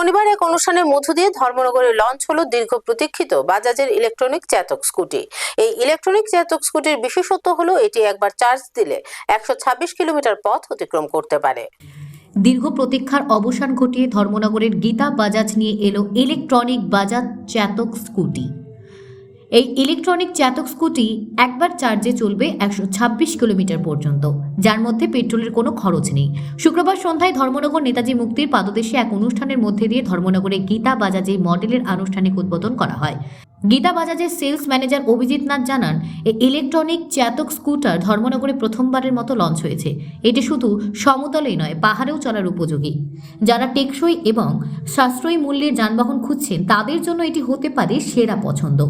শনিবার এক অনুষ্ঠানের মধ্য দিয়ে ধর্মনগরে লঞ্চ হলো দীর্ঘ প্রতীক্ষিত বাজাজের ইলেকট্রনিক চেতক স্কুটি। এই ইলেকট্রনিক চেতক স্কুটির বিশেষত্ব হলো এটি একবার চার্জ দিলে একশো ছাব্বিশ কিলোমিটার পথ অতিক্রম করতে পারে। দীর্ঘ প্রতীক্ষার অবসান ঘটিয়ে ধর্মনগরের গীতা বাজাজ নিয়ে এলো ইলেকট্রনিক বাজাজ চেতক স্কুটি। এই ইলেকট্রনিক চাতক স্কুটি একবার চার্জে চলবে একশো ছাব্বিশ কিলোমিটার পর্যন্ত, যার মধ্যে পেট্রোলের কোনো খরচ নেই। শুক্রবার সন্ধ্যায় ধর্মনগর নেতাজি মুক্তির পাদদেশে এক অনুষ্ঠানের মধ্যে দিয়ে ধর্মনগরে গীতা বাজাজে মডেলের আনুষ্ঠানিক উদ্বোধন করা হয়। গীতা বাজাজের সেলস ম্যানেজার অভিজিৎ নাথ জানান এই ইলেকট্রনিক চাতক স্কুটার ধর্মনগরে প্রথমবারের মতো লঞ্চ হয়েছে। এটি শুধু সমতলেই নয়, পাহাড়েও চলার উপযোগী। যারা টেকসই এবং সাশ্রয়ী মূল্যের যানবাহন খুঁজছেন, তাদের জন্য এটি হতে পারে সেরা পছন্দ।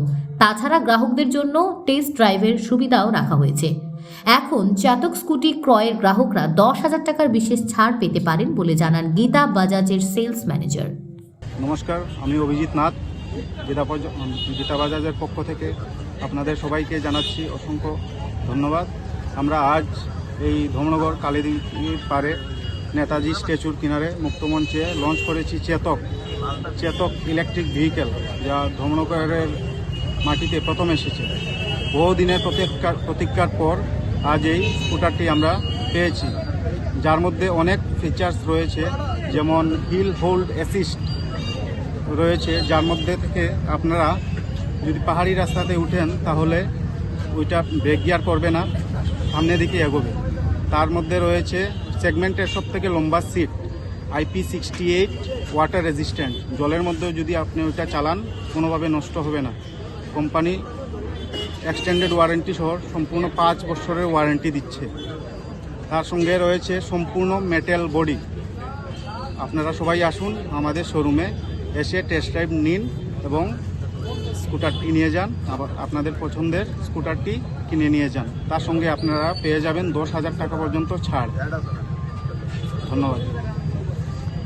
তাছাড়া গ্রাহকদের জন্য টেস্ট ড্রাইভের সুবিধাও রাখা হয়েছে। এখন চাতক স্কুটি ক্রয়ের গ্রাহকরা দশ হাজার টাকার বিশেষ ছাড় পেতে পারেন বলে জানান গীতা বাজাজের সেলস ম্যানেজার নমস্কার, আমি অভিজিৎ নাথ, গীতা গীতা বাজাজের পক্ষ থেকে আপনাদের সবাইকে জানাচ্ছি অসংখ্য ধন্যবাদ। আমরা আজ এই ধর্মনগর কালীদিঘির পারে নেতাজি স্ট্যাচুর কিনারে মুক্তমঞ্চে লঞ্চ করেছি চেতক চেতক ইলেকট্রিক ভেহিকেল যা ধর্মনগরের মাটিতে প্রথম এসেছে। বহুদিনের প্রতীক্ষার প্রতীক্ষার পর আজ এই স্কুটারটি আমরা পেয়েছি। যার মধ্যে অনেক ফিচার্স রয়েছে, যেমন হিল হোল্ড অ্যাসিস্ট রয়েছে, যার মধ্যে থেকে আপনারা যদি পাহাড়ি রাস্তাতে উঠেন, তাহলে ওইটা ব্রেক গিয়ার করবে না, সামনের দিকে এগোবে। তার মধ্যে রয়েছে সেগমেন্টের সব থেকে লম্বা seat IP sixty eight water resistant জলের মধ্যেও যদি আপনি ওইটা চালান, কোনোভাবে নষ্ট হবে না। কোম্পানি এক্সটেন্ডেড ওয়ারেন্টি সহ সম্পূর্ণ পাঁচ বছরের ওয়ারেন্টি দিচ্ছে। তার সঙ্গে রয়েছে সম্পূর্ণ মেটেল বডি। আপনারা সবাই আসুন আমাদের শোরুমে, এসে টেস্ট ড্রাইভ নিন এবং স্কুটারটি নিয়ে যান, আবার আপনাদের পছন্দের স্কুটারটি কিনে নিয়ে যান। তার সঙ্গে আপনারা পেয়ে যাবেন দশ হাজার টাকা পর্যন্ত ছাড়। ধন্যবাদ।